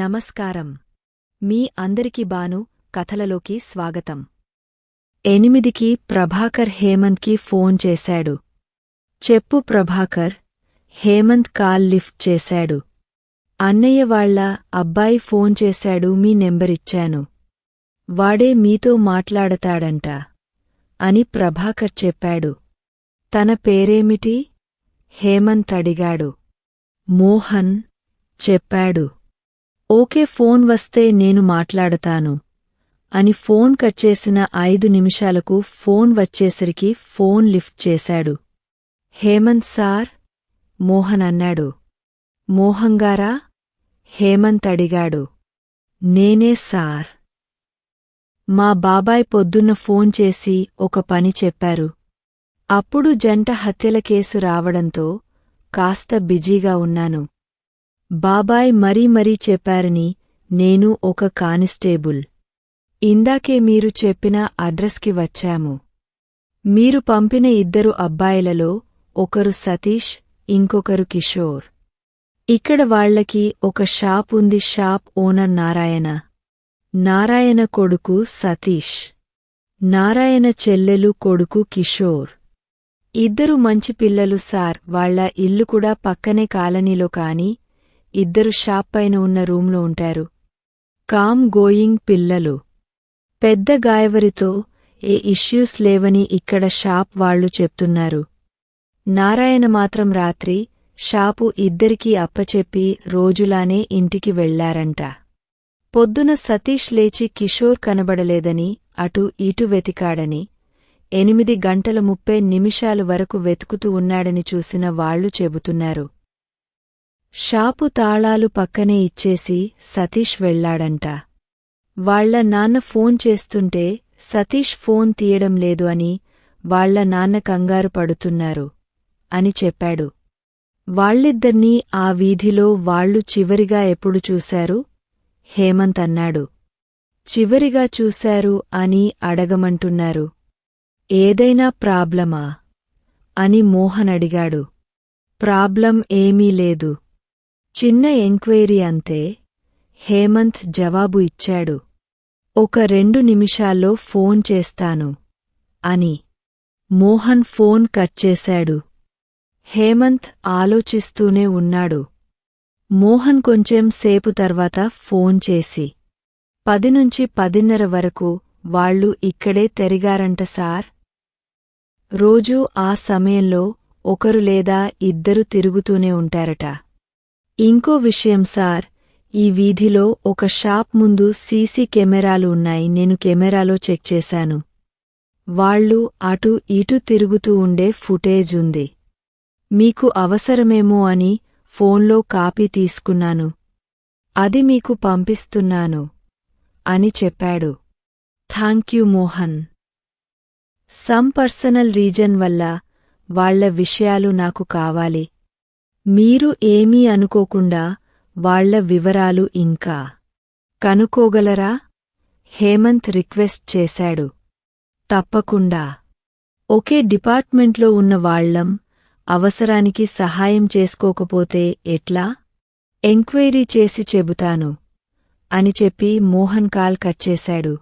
నమస్కారం. మీ అందరికి బాను కథలలోకి స్వాగతం. ఎనిమిదికి ప్రభాకర్ హేమంత్కి ఫోన్ చేశాడు. చెప్పు ప్రభాకర్ హేమంత్ కాల్ లిఫ్ట్ చేశాడు. అన్నయ్య వాళ్ళ అబ్బాయి ఫోన్ చేశాడు మీ నెంబరిచ్చాను. వాడే మీతో మాట్లాడతాడంట అని ప్రభాకర్ చెప్పాడు. తన పేరేమిటి? హేమంత్ అడిగాడు. మోహన్ చెప్పాడు. ఓకే ఫోన్ వస్తే నేను మాట్లాడతాను అని ఫోన్ కట్ చేసిన ఐదు నిమిషాలకు ఫోన్ వచ్చేసరికి ఫోన్ లిఫ్ట్ చేశాడు. హేమంత్ సార్? మోహన్ అన్నాడు. మోహంగారా హేమంత్ అడిగాడు. నేనే సార్. మా బాబాయ్ పొద్దున్న ఫోన్ చేసి ఒక పని చెప్పారు. అప్పుడు జంట హత్యల కేసు రావడంతో కాస్త బిజీగా ఉన్నాను. బాబాయ్ మరీ మరీ చెప్పారని నేను ఒక కానిస్టేబుల్. ఇందాకే మీరు చెప్పిన అడ్రస్కి వచ్చాము. మీరు పంపిన ఇద్దరు అబ్బాయిలలో ఒకరు సతీష్ ఇంకొకరు కిషోర్. ఇక్కడ వాళ్ళకి ఒక షాప్ ఉంది షాప్ ఓనర్ నారాయణ. నారాయణ కొడుకు సతీష్. నారాయణ చెల్లెలు కొడుకు కిషోర్. ఇద్దరు మంచి పిల్లలు సార్ వాళ్ళ ఇల్లు కూడా పక్కనే కాలనీలో కాని ఇద్దరు షాప్ పైన ఉన్న రూంలో ఉంటారు. కామ్ గోయింగ్ పిల్లలు. పెద్ద గాయవరితో ఏ ఇష్యూస్ లేవని ఇక్కడ షాప్ వాళ్ళు చెప్తున్నారు. నారాయణ మాత్రం రాత్రి షాపు ఇద్దరికీ అప్పచెప్పి రోజులానే ఇంటికి వెళ్ళారంట. పొద్దున సతీష్ లేచి కిషోర్ కనబడలేదని అటు ఇటు వెతికాడని ఎనిమిది గంటల ముప్పై నిమిషాలు వరకు వెతుకుతూ ఉన్నాడని చూసిన వాళ్ళు చెబుతున్నారు. షాపు తాళాలు పక్కనే ఇచ్చేసి సతీష్ వెళ్ళాడంట వాళ్ళ నాన్న ఫోన్ చేస్తుంటే సతీష్ ఫోన్ తీయడం లేదు అని వాళ్ళ నాన్న కంగారు పడుతున్నారు అని చెప్పాడు. వాళ్ళిద్దర్నీ ఆ వీధిలో వాళ్ళు చివరిగా ఎప్పుడు చూశారు? హేమంత్ అన్నాడు. చివరిగా చూశారు అని అడగమంటున్నారు. ఏదైనా ప్రాబ్లమా? అని మోహన్ అడిగాడు. ప్రాబ్లం ఏమీ లేదు. చిన్న ఎంక్వైరీ అంతే హేమంత్ జవాబు ఇచ్చాడు. ఒక రెండు నిమిషాల్లో ఫోన్ చేస్తాను అని. మోహన్ ఫోన్ కట్ చేశాడు. హేమంత్ ఆలోచిస్తూనే ఉన్నాడు. మోహన్ కొంచెం సేపు తర్వాత ఫోన్ చేసి పది నుంచి పదిన్నర వరకు వాళ్ళు ఇక్కడే తెరిగారంట సార్. రోజూ ఆ సమయంలో ఒకరు లేదా ఇద్దరు తిరుగుతూనే ఉంటారట. ఇంకో విషయం సార్. ఈ వీధిలో ఒక షాప్ ముందు సీసీ కెమెరాలు ఉన్నాయి. నేను కెమెరాలో చెక్ చేశాను. వాళ్ళు అటు ఇటు తిరుగుతూ ఉండే ఫుటేజ్ ఉంది. మీకు అవసరమేమో అని ఫోన్లో కాపీ తీసుకున్నాను. అది మీకు పంపిస్తున్నాను అని చెప్పాడు. Thank you Mohan. Some personal reason వల్ల వాళ్ళ విషయాలు నాకు కావాలి. మీరు ఏమీ అనుకోకుండా వాళ్ళ వివరాలు ఇంకా కనుకోగలరా హేమంత్ రిక్వెస్ట్ చేశాడు. తప్పకుండా. ఒకే డిపార్ట్మెంట్లో ఉన్న వాళ్ళం అవసరానికి సహాయం చేసుకోకపోతే ఎట్లా? ఎంక్వైరీ చేసి చెబుతాను అని చెప్పి మోహన్ కాల్ కట్ చేశాడు.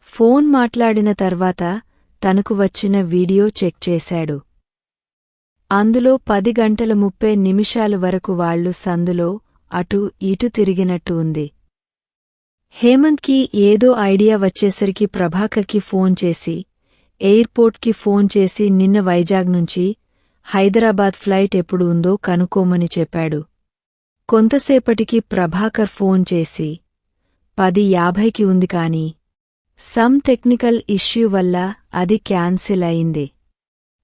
ఫోన్ మాట్లాడిన తర్వాత తనకు వచ్చిన వీడియో చెక్ చేశాడు. అందులో పది గంటల ముప్పై నిమిషాలు వరకు వాళ్ళు సందులో అటు ఇటు తిరిగినట్టు ఉంది. హేమంత్కి ఏదో ఐడియా వచ్చేసరికి ప్రభాకర్కి ఫోన్ చేసి ఎయిర్పోర్ట్కి ఫోన్ చేసి నిన్న వైజాగ్ నుంచి హైదరాబాద్ ఫ్లైట్ ఎప్పుడు ఉందో కనుక్కోమని చెప్పాడు. కొంతసేపటికి ప్రభాకర్ ఫోన్ చేసి పది యాభైకి ఉంది కాని సమ్ టెక్నికల్ ఇష్యూ వల్ల అది క్యాన్సిల్ అయింది.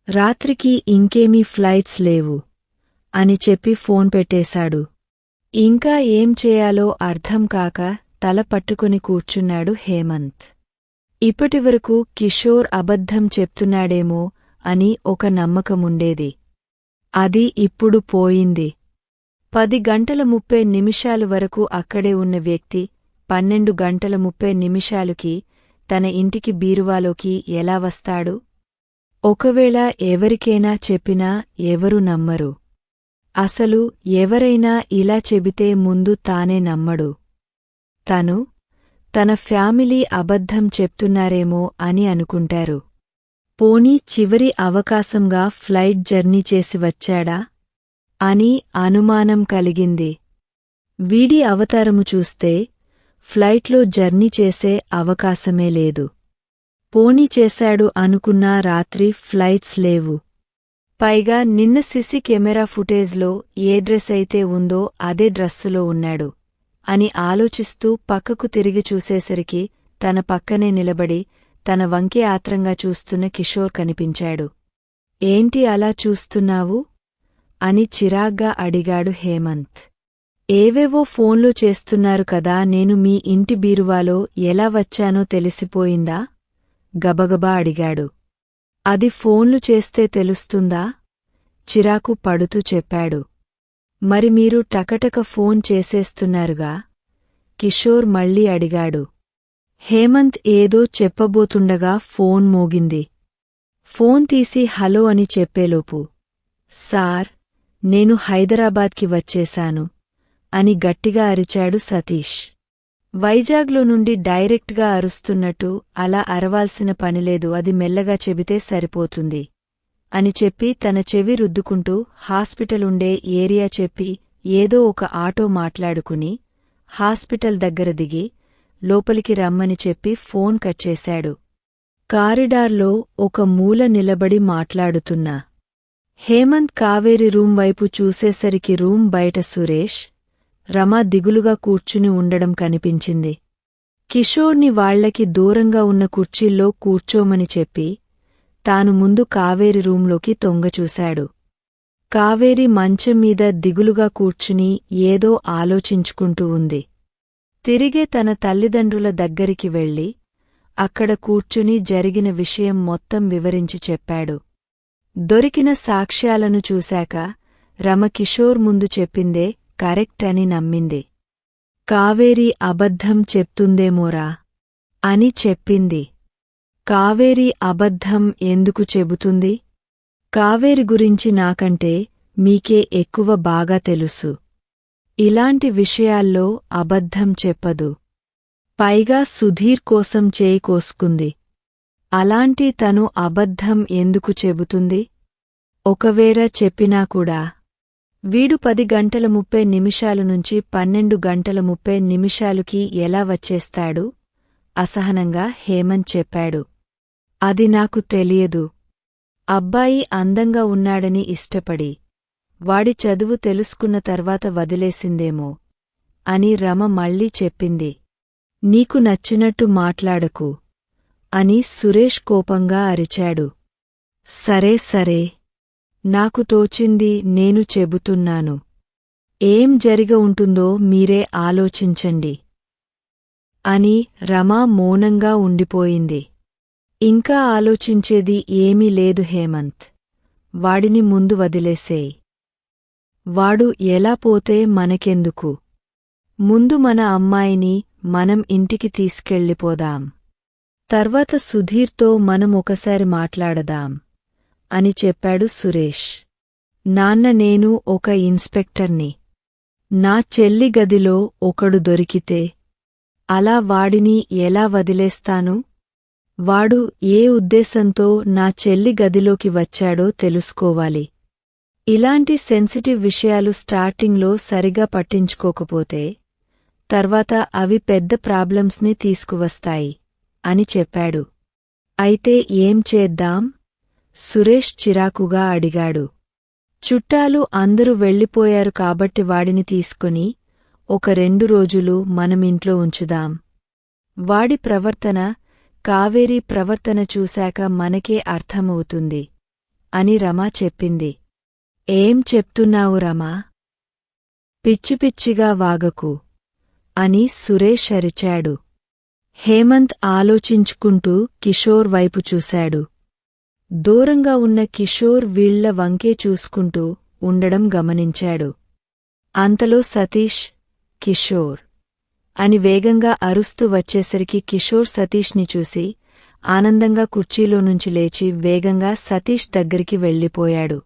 రాత్రికి ఇంకేమీ ఫ్లైట్స్ లేవు. అని చెప్పి ఫోన్ పెట్టేశాడు. ఇంకా ఏం చేయాలో అర్థం కాక తల పట్టుకుని కూర్చున్నాడు హేమంత్. ఇప్పటివరకు కిషోర్ అబద్ధం చెప్తున్నాడేమో అని ఒక నమ్మకముండేది. అది ఇప్పుడు పోయింది. పది గంటల ముప్పై నిమిషాలు వరకు అక్కడే ఉన్న వ్యక్తి పన్నెండు గంటల ముప్పై నిమిషాలుకి తన ఇంటికి బీరువాలోకి ఎలా వస్తాడు? ఒకవేళ ఎవరికైనా చెప్పినా ఎవరు నమ్మరు. అసలు ఎవరైనా ఇలా చెబితే ముందు తానే నమ్మడు. తను తన ఫ్యామిలీ అబద్ధం చెప్తున్నారేమో అని అనుకుంటారు. పోనీ చివరి అవకాశంగా ఫ్లైట్ జర్నీ చేసి వచ్చాడా? అని అనుమానం కలిగింది. వీడి అవతారము చూస్తే ఫ్లైట్లో జర్నీ చేసే అవకాశమే లేదు. పోనీ చేశాడు అనుకున్నా రాత్రి ఫ్లైట్స్ లేవు. పైగా నిన్న సిసి కెమెరా ఫుటేజ్లో ఏ డ్రెస్ అయితే ఉందో అదే డ్రస్సులో ఉన్నాడు. అని ఆలోచిస్తూ పక్కకు తిరిగి చూసేసరికి తన పక్కనే నిలబడి తన వంకే ఆత్రంగా చూస్తున్న కిషోర్ కనిపించాడు. ఏంటి అలా చూస్తున్నావు? అని చిరాగ్గా అడిగాడు హేమంత్. ఏవేవో ఫోన్లు చేస్తున్నారు కదా నేను మీ ఇంటి బీరువాలో ఎలా వచ్చానో తెలిసిపోయిందా? గబగబా అడిగాడు. అది ఫోన్లు చేస్తే తెలుస్తుందా? చిరాకు పడుతూ చెప్పాడు. మరి మీరు టకటక ఫోన్ చేసేస్తున్నారుగా? కిషోర్ మళ్ళీ అడిగాడు. హేమంత్ ఏదో చెప్పబోతుండగా ఫోన్ మోగింది. ఫోన్ తీసి హలో అని చెప్పేలోపు సార్ నేను హైదరాబాద్కి వచ్చేశాను అని గట్టిగా అరిచాడు సతీష్. వైజాగ్లో నుండి డైరెక్ట్గా అరుస్తున్నట్టు అలా అరవాల్సిన పనిలేదు అది మెల్లగా చెబితే సరిపోతుంది అని చెప్పి తన చెవి రుద్దుకుంటూ హాస్పిటల్ ఉండే ఏరియా చెప్పి ఏదో ఒక ఆటో మాట్లాడుకుని హాస్పిటల్ దగ్గర దిగి లోపలికి రమ్మని చెప్పి ఫోన్ కట్ చేశాడు. కారిడార్లో ఒక మూల నిలబడి మాట్లాడుతున్నా. హేమంత్ కావేరి రూం వైపు చూసేసరికి రూం బయట సురేష్ రమ దిగులుగా కూర్చుని ఉండడం కనిపించింది. కిషోర్ని వాళ్ళకి దూరంగా ఉన్న కుర్చీల్లో కూర్చోమని చెప్పి తాను ముందు కావేరి రూంలోకి తొంగచూశాడు కావేరి మంచం మీద దిగులుగా కూర్చుని ఏదో ఆలోచించుకుంటూ ఉంది. తిరిగే తన తల్లిదండ్రుల దగ్గరికి వెళ్ళి అక్కడ కూర్చుని జరిగిన విషయం మొత్తం వివరించి చెప్పాడు. దొరికిన సాక్ష్యాలను చూశాక రమకిషోర్ ముందు చెప్పిందే కరెక్ట్ అని నమ్మింది. కావేరి అబద్ధం చెప్తుందేమోరా? అని చెప్పింది. కావేరి అబద్ధం ఎందుకు చెబుతుంది? కావేరి గురించి నాకంటే మీకే ఎక్కువ బాగా తెలుసు. ఇలాంటి విషయాల్లో అబద్ధం చెప్పదు. పైగా సుధీర్ కోసం చేయి కోసుకుంది అలాంటి తను అబద్ధం ఎందుకు చెబుతుంది? ఒకవేళ చెప్పినా కూడా వీడు పది గంటల ముప్పై నిమిషాలు నుంచి పన్నెండు గంటల ముప్పై నిమిషాలుకి ఎలా వచ్చేస్తాడు? అసహనంగా హేమంత్ చెప్పాడు. అది నాకు తెలియదు. అబ్బాయి అందంగా ఉన్నాడని ఇష్టపడి. వాడి చదువు తెలుసుకున్న తర్వాత వదిలేసిందేమో అని రమ మళ్ళీ చెప్పింది. నీకు నచ్చినట్టు మాట్లాడకు అని సురేష్ కోపంగా అరిచాడు. సరే సరే నాకు తోచింది నేను చెబుతున్నాను. ఏం జరిగ ఉంటుందో మీరే ఆలోచించండి. అని రమా మౌనంగా ఉండిపోయింది. ఇంకా ఆలోచించేది ఏమీ లేదు హేమంత్. వాడిని ముందు వదిలేసేయ్. వాడు ఎలా పోతే మనకెందుకు? ముందు మన అమ్మాయిని మనం ఇంటికి తీసుకెళ్ళిపోదాం. తర్వాత సుధీర్తో మనం ఒకసారి మాట్లాడదాం. అని చెప్పాడు సురేష్. నాన్న నేను ఒక ఇన్స్పెక్టర్ని. నా చెల్లి గదిలో ఒకడు దొరికితే అలా వాడిని ఎలా వదిలేస్తాను? వాడు ఏ ఉద్దేశంతో నా చెల్లి గదిలోకి వచ్చాడో తెలుసుకోవాలి. ఇలాంటి సెన్సిటివ్ విషయాలు స్టార్టింగ్లో సరిగా పట్టించుకోకపోతే తర్వాత అవి పెద్ద ప్రాబ్లమ్స్ని తీసుకువస్తాయి అని చెప్పాడు. అయితే ఏం చేద్దాం? సురేష్ చిరాకుగా అడిగాడు. చుట్టాలు అందరూ వెళ్ళిపోయారు కాబట్టి వాడిని తీసుకుని ఒక రెండు రోజులు మనమింట్లో ఉంచుదాం. వాడి ప్రవర్తన కావేరీ ప్రవర్తన చూశాక మనకే అర్థమవుతుంది అని రమా చెప్పింది. ఏం చెప్తున్నావు రమా? పిచ్చిపిచ్చిగా వాగకు అని సురేష్ అరిచాడు. హేమంత్ ఆలోచించుకుంటూ కిషోర్ వైపు చూశాడు. దూరంగా ఉన్న కిషోర్ వీళ్ళ వంకే చూసుకుంటూ ఉండడం గమనించాడు. అంతలో సతీష్ కిషోర్ అని వేగంగా అరుస్తూ వచ్చేసరికి కిషోర్ సతీష్ని చూసి ఆనందంగా కుర్చీలో నుంచి లేచి వేగంగా సతీష్ దగ్గరికి వెళ్ళిపోయాడు.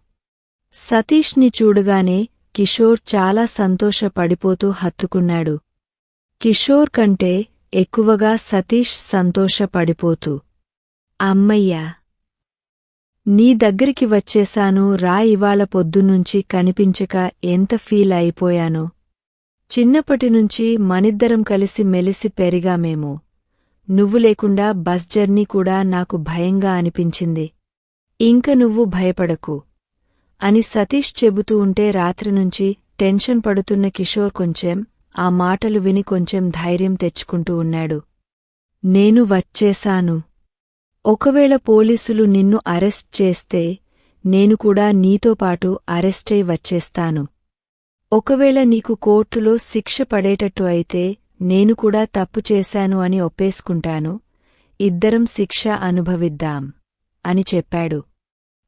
సతీష్ని చూడగానే కిషోర్ చాలా సంతోషపడిపోతూ హత్తుకున్నాడు. కిషోర్ కంటే ఎక్కువగా సతీష్ సంతోషపడిపోతూ అమ్మయ్యా నీ దగ్గరికి వచ్చేశాను రా ఇవాళ పొద్దునుంచి కనిపించక ఎంత ఫీల్ అయిపోయానో. చిన్నప్పటినుంచి మనిద్దరం కలిసి మెలిసి పెరిగామేమో నువ్వు లేకుండా బస్ జర్నీ కూడా నాకు భయంగా అనిపించింది. ఇంక నువ్వు భయపడకు. అని సతీష్ చెబుతూ ఉంటే రాత్రినుంచి టెన్షన్ పడుతున్న కిషోర్ కొంచెం ఆ మాటలు విని కొంచెం ధైర్యం తెచ్చుకుంటూ ఉన్నాడు. నేను వచ్చేశాను. ఒకవేళ పోలీసులు నిన్ను అరెస్ట్ చేస్తే నేను కూడా నీతో పాటు అరెస్టై వచ్చేస్తాను. ఒకవేళ నీకు కోర్టులో శిక్ష పడేటట్టు అయితే నేను కూడా తప్పు చేశాను అని ఒప్పేసుకుంటాను. ఇద్దరం శిక్ష అనుభవిద్దాం అని చెప్పాడు.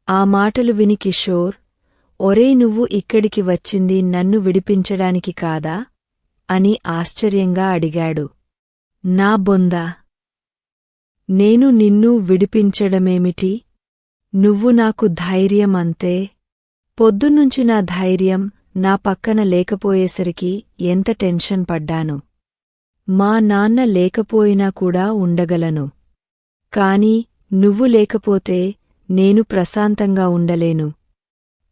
ఆ మాటలు విని కిషోర్ ఒరే నువ్వు ఇక్కడికి వచ్చింది నన్ను విడిపించడానికి కాదా? అని ఆశ్చర్యంగా అడిగాడు. నా బొందా? నేను నిన్ను విడిపించడమేమిటి? నువ్వు నాకు ధైర్యం అంతే. పొద్దున్నుంచి నా ధైర్యం నా పక్కన లేకపోయేసరికి ఎంత టెన్షన్ పడ్డాను. మా నాన్న లేకపోయినా కూడా ఉండగలను. కాని నువ్వు లేకపోతే నేను ప్రశాంతంగా ఉండలేను.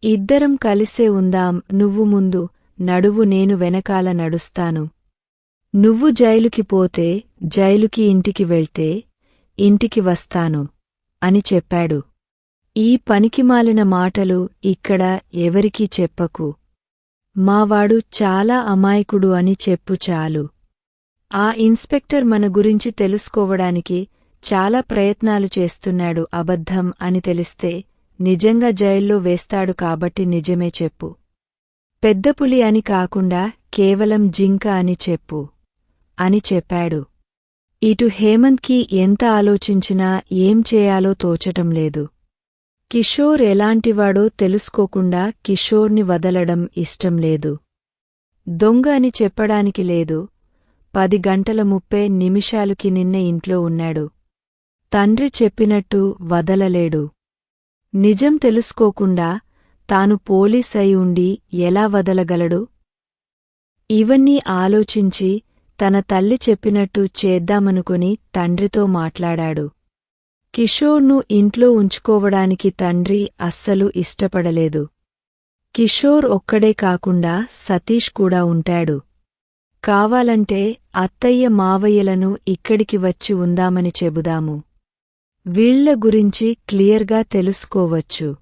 ఇద్దరం కలిసే ఉందాం నువ్వు ముందు నడువు నేను వెనకాల నడుస్తాను. నువ్వు జైలుకి పోతే జైలుకి ఇంటికి వెళ్తే ఇంటికి వస్తాను అని చెప్పాడు. ఈ పనికిమాలిన మాటలు ఇక్కడ ఎవరికీ చెప్పకు. మావాడు చాలా అమాయకుడు అని చెప్పు చాలు. ఆ ఇన్స్పెక్టర్ మన గురించి తెలుసుకోవడానికి చాలా ప్రయత్నాలు చేస్తున్నాడు అబద్ధం అని తెలిస్తే నిజంగా జైల్లో వేస్తాడు కాబట్టి నిజమే చెప్పు. పెద్దపులి అని కాకుండా కేవలం జింక అని చెప్పు అని చెప్పాడు. ఇటు హేమంత్కి ఎంత ఆలోచించినా ఏం చేయాలో తోచటం లేదు. కిషోర్ ఎలాంటివాడో తెలుసుకోకుండా కిషోర్ని వదలడం ఇష్టం లేదు. దొంగ అని చెప్పడానికి లేదు. పది గంటల ముప్పై నిమిషాలుకి నిన్న ఇంట్లో ఉన్నాడు. తండ్రి చెప్పినట్టు వదలలేడు. నిజం తెలుసుకోకుండా తాను పోలీస్ అయి ఉండి ఎలా వదలగలడు? ఇవన్నీ ఆలోచించి తన తల్లి చెప్పినట్టు చేద్దామనుకుని తండ్రితో మాట్లాడాడు. కిషోర్ను ఇంట్లో ఉంచుకోవడానికి తండ్రి అస్సలు ఇష్టపడలేదు. కిషోర్ ఒక్కడే కాకుండా సతీష్ కూడా ఉంటాడు. కావాలంటే అత్తయ్య మావయ్యలను ఇక్కడికి వచ్చి ఉందామని చెబుదాము. వీళ్ళ గురించి క్లియర్గా తెలుసుకోవచ్చు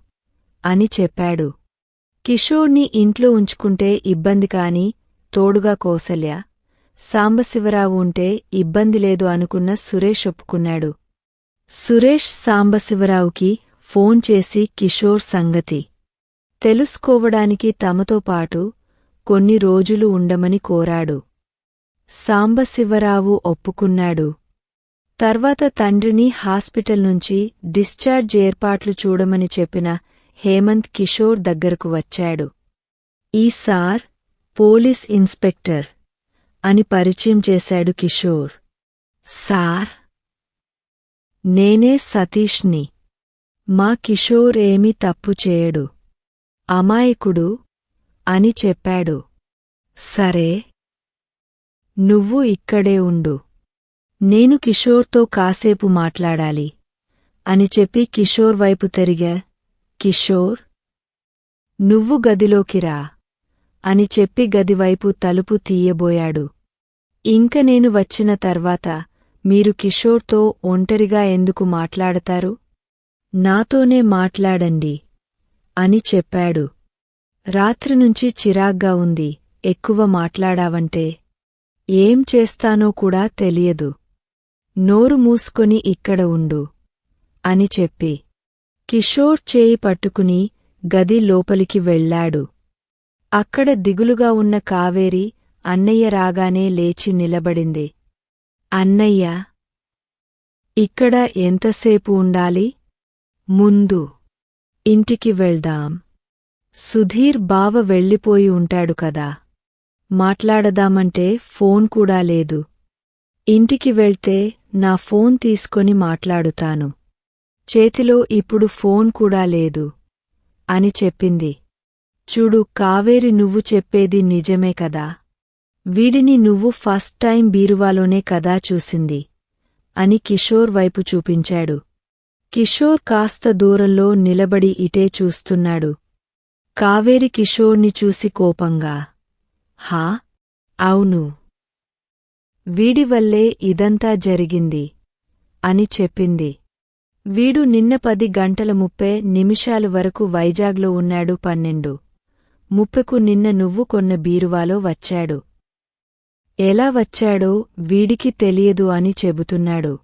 అని చెప్పాడు. కిషోర్ని ఇంట్లో ఉంచుకుంటే ఇబ్బంది కాని తోడుగా కోసల్య? సాంబశివరావు ఉంటే ఇబ్బంది లేదు అనుకున్న సురేష్ ఒప్పుకున్నాడు. సురేష్ సాంబశివరావుకి ఫోన్ చేసి కిషోర్ సంగతి తెలుసుకోవడానికి తమతో పాటు కొన్ని రోజులు ఉండమని కోరాడు. సాంబశివరావు ఒప్పుకున్నాడు. తర్వాత తండ్రిని హాస్పిటల్ నుంచి డిశ్చార్జ్ ఏర్పాట్లు చూడమని చెప్పిన హేమంత్ కిషోర్ దగ్గరకు వచ్చాడు. ఈ సార్ పోలీస్ ఇన్స్పెక్టర్. అని పరిచయం చేశాడు కిషోర్. సార్ నేనే సతీష్ని. మా కిషోర్ ఏమీ తప్పు చేయడు. అమాయకుడు అని చెప్పాడు. సరే నువ్వు ఇక్కడే ఉండు. నేను కిషోర్తో కాసేపు మాట్లాడాలి అని చెప్పి కిషోర్ వైపు తిరిగా. కిషోర్ నువ్వు గదిలోకి రా. అని చెప్పి గదివైపు తలుపు తీయబోయాడు. ఇంక నేను వచ్చిన తర్వాత మీరు కిషోర్తో ఒంటరిగా ఎందుకు మాట్లాడతారు? నాతోనే మాట్లాడండి అని చెప్పాడు. రాత్రినుంచి చిరాగ్గా ఉంది ఎక్కువ మాట్లాడావంటే ఏం చేస్తానో కూడా తెలియదు. నోరు మూసుకొని ఇక్కడ ఉండు అని చెప్పి కిషోర్ చేయి పట్టుకుని గది లోపలికి వెళ్ళాడు. అక్కడ దిగులుగా ఉన్న కావేరి అన్నయ్య రాగానే లేచి నిలబడింది. అన్నయ్య ఇక్కడ ఎంతసేపు ఉండాలి? ముందు ఇంటికి వెళ్దాం. సుధీర్ బావ వెళ్ళిపోయి ఉంటాడు కదా. మాట్లాడదామంటే ఫోన్ కూడా లేదు. ఇంటికి వెళ్తే నా ఫోన్ తీసుకొని మాట్లాడుతాను. చేతిలో ఇప్పుడు ఫోన్ కూడా లేదు అని చెప్పింది. చూడు కావేరి నువ్వు చెప్పేది నిజమే కదా. వీడిని నువ్వు ఫస్ట్ టైం బీరువాలోనే కదా చూసింది. అని కిషోర్ వైపు చూపించాడు. కిషోర్ కాస్త దూరంలో నిలబడి ఇటే చూస్తున్నాడు. కావేరి కిషోర్ని చూసి కోపంగా హా? అవును. వీడివల్లే ఇదంతా జరిగింది అని చెప్పింది. వీడు నిన్న పది గంటల ముప్పై నిమిషాలు వరకు వైజాగ్లో ఉన్నాడు పన్నెండు. ముప్పెకు నిన్న నువ్వు కొన్న బీరువాలో వచ్చాడు. ఎలా వచ్చాడో వీడికి తెలియదు అని చెబుతున్నాడు.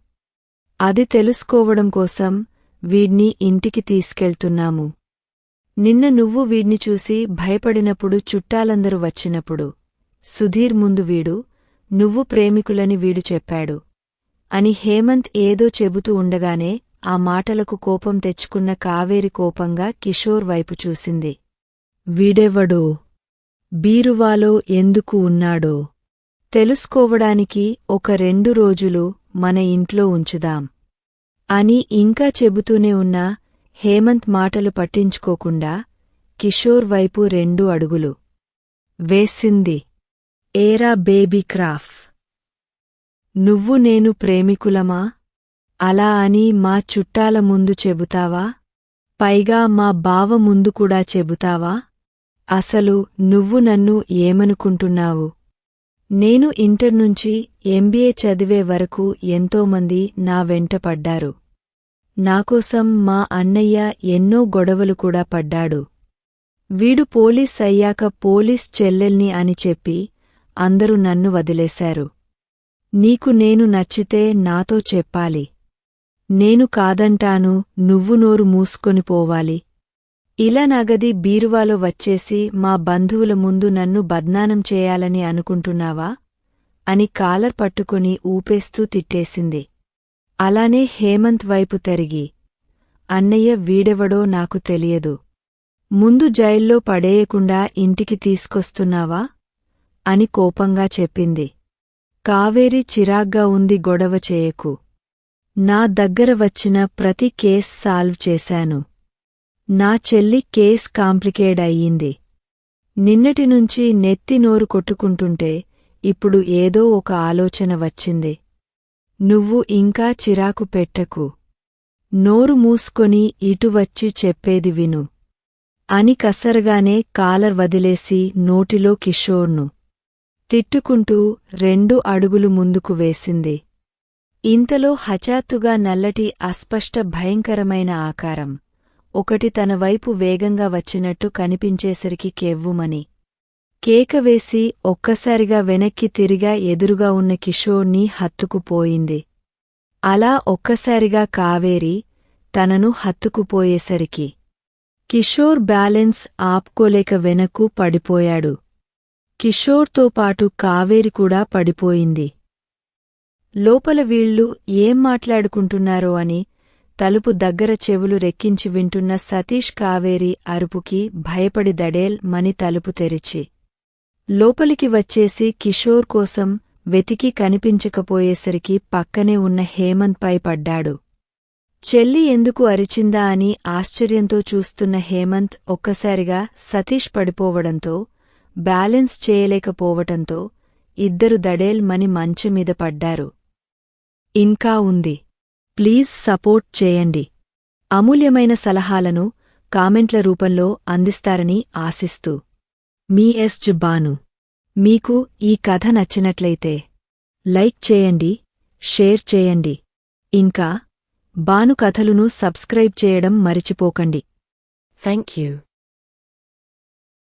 అది తెలుసుకోవడం కోసం వీడ్ని ఇంటికి తీసుకెళ్తున్నాము. నిన్న నువ్వు వీడ్ని చూసి భయపడినప్పుడు చుట్టాలందరూ వచ్చినప్పుడు సుధీర్ ముందు వీడు నువ్వు ప్రేమికులని వీడు చెప్పాడు. అని హేమంత్ ఏదో చెబుతూ ఉండగానే ఆ మాటలకు కోపం తెచ్చుకున్న కావేరి కోపంగా కిషోర్ వైపు చూసింది. వీడెవడో? బీరువాలో ఎందుకు ఉన్నాడో? తెలుసుకోవడానికి ఒక రెండు రోజులు మన ఇంట్లో ఉంచుదాం. అని ఇంకా చెబుతూనే ఉన్న హేమంత్ మాటలు పట్టించుకోకుండా కిషోర్ వైపు రెండు అడుగులు. వేసింది. ఏరా బేబీ క్రాఫ్. నువ్వు నేను ప్రేమికులమా? అలా అని మా చుట్టాల ముందు చెబుతావా? పైగా మా బావ ముందు కూడా చెబుతావా? అసలు నువ్వు నన్ను ఏమనుకుంటున్నావు? నేను ఇంటర్ నుంచి ఎంబీఏ చదివే వరకు ఎంతోమంది నా వెంట పడ్డారు. నాకోసం మా అన్నయ్య ఎన్నో గొడవలు కూడా పడ్డాడు. వీడు పోలీస్ అయ్యాక పోలీస్ చెల్లెల్ని అని చెప్పి అందరూ నన్ను వదిలేశారు. నీకు నేను నచ్చితే నాతో చెప్పాలి. నేను కాదంటాను నువ్వు నోరు మూసుకొని పోవాలి. ఇలా నగది బీరువాలో వచ్చేసి మా బంధువుల ముందు నన్ను బద్నానం చేయాలని అనుకుంటున్నావా? అని కాలర్ పట్టుకుని ఊపేస్తూ తిట్టేసింది. అలానే హేమంత్ వైపు తిరిగి అన్నయ్య వీడెవడో నాకు తెలియదు. ముందు జైల్లో పడేయకుండా ఇంటికి తీసుకొస్తున్నావా? అని కోపంగా చెప్పింది. కావేరి చిరాగ్గా ఉంది గొడవ చేయకు. నా దగ్గర వచ్చిన ప్రతి కేస్ సాల్వ్ చేశాను. నా చెల్లి కేస్ కాంప్లికేట్ అయ్యింది. నిన్నటి నుంచి నెత్తి నోరు కొట్టుకుంటుంటే ఇప్పుడు ఏదో ఒక ఆలోచన వచ్చింది. నువ్వు ఇంకా చిరాకు పెట్టకు. నోరు మూసుకొని ఇటువచ్చి చెప్పేది విను. అని కసరగానే కాలర్ వదిలేసి నోటిలో కిషోర్ను తిట్టుకుంటూ రెండు అడుగులు ముందుకు వేసింది. ఇంతలో హఠాత్తుగా నల్లటి అస్పష్ట భయంకరమైన ఆకారం ఒకటి తన వైపు వేగంగా వచ్చినట్టు కనిపించేసరికి కెవ్వుమని. కేకవేసి ఒక్కసారిగా వెనక్కి తిరిగా ఎదురుగా ఉన్న కిషోర్ని హత్తుకుపోయింది. అలా ఒక్కసారిగా కావేరి తనను హత్తుకుపోయేసరికి. కిషోర్ బ్యాలెన్స్ ఆపుకోలేక వెనక్కు పడిపోయాడు. కిషోర్తో పాటు కావేరి కూడా పడిపోయింది. లోపల వీళ్ళు ఏం మాట్లాడుకుంటున్నారో అని తలుపు దగ్గర చెవులు రెక్కించి వింటున్న సతీష్ కావేరి అరుపుకి భయపడి దడేల్ మని తలుపు తెరిచి. లోపలికి వచ్చేసి కిషోర్ కోసం వెతికి కనిపించకపోయేసరికి పక్కనే ఉన్న హేమంత్పై పడ్డాడు. చెల్లి ఎందుకు అరిచిందా అని ఆశ్చర్యంతో చూస్తున్న హేమంత్ ఒక్కసారిగా సతీష్ పడిపోవడంతో బ్యాలెన్స్ చేయలేకపోవటంతో ఇద్దరు దడేల్ మని మంచమీద పడ్డారు. ఇంకా ఉంది. ప్లీజ్ సపోర్ట్ చేయండి. అమూల్యమైన సలహాలను కామెంట్ల రూపంలో అందిస్తారని ఆశిస్తూ. మీ ఎస్ బాను మీకు ఈ కథ నచ్చినట్లయితే లైక్ చేయండి షేర్ చేయండి. ఇంకా బాను కథలును సబ్స్క్రైబ్ చేయడం మరిచిపోకండి. Thank you